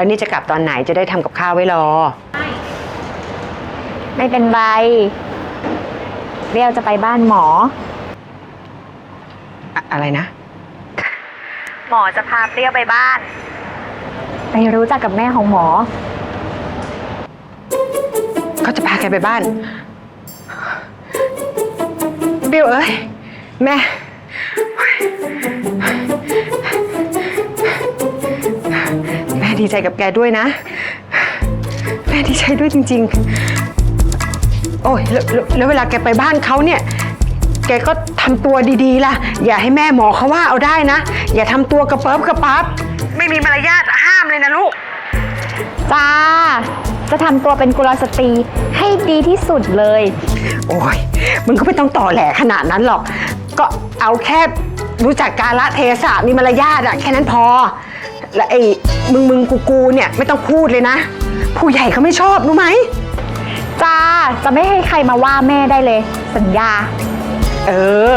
แล้วนี่จะกลับตอนไหนจะได้ทำกับข้าวไว้รอ ไม่เป็นไรเรียวจะไปบ้านหมอ อะอะไรนะ หมอจะพาเปรี้ยวไปบ้าน ไปรู้จักกับแม่ของหมอ เขาจะพาแกไปบ้านเบลเอ้ย แม่แม่ ดีใจกับแกด้วยนะ แม่ดีใจด้วยจริง ๆ โอ้ยแล้วแล้วแล้วเวลาแกไปบ้านเขาเนี่ย แกก็ทำตัวดีๆล่ะ อย่าให้แม่หมอเขาว่าเอาได้นะ อย่าทำตัวกระเปิบกระปับ ไม่มีมารยาทห้ามเลยนะลูก จ้า จะทำตัวเป็นกุลสตรีให้ดีที่สุดเลย โอ้ยมึงก็ไม่ต้องต่อแหลขนาดนั้นหรอก ก็เอาแค่รู้จักกาละเทศะมีมารยาทอะแค่นั้นพอ และไอ้มึงมึงกูกูเนี่ยไม่ต้องพูดเลยนะ ผู้ใหญ่เขาไม่ชอบรู้ไหม จ้า จะไม่ให้ใครมาว่าแม่ได้เลย สัญญา เออ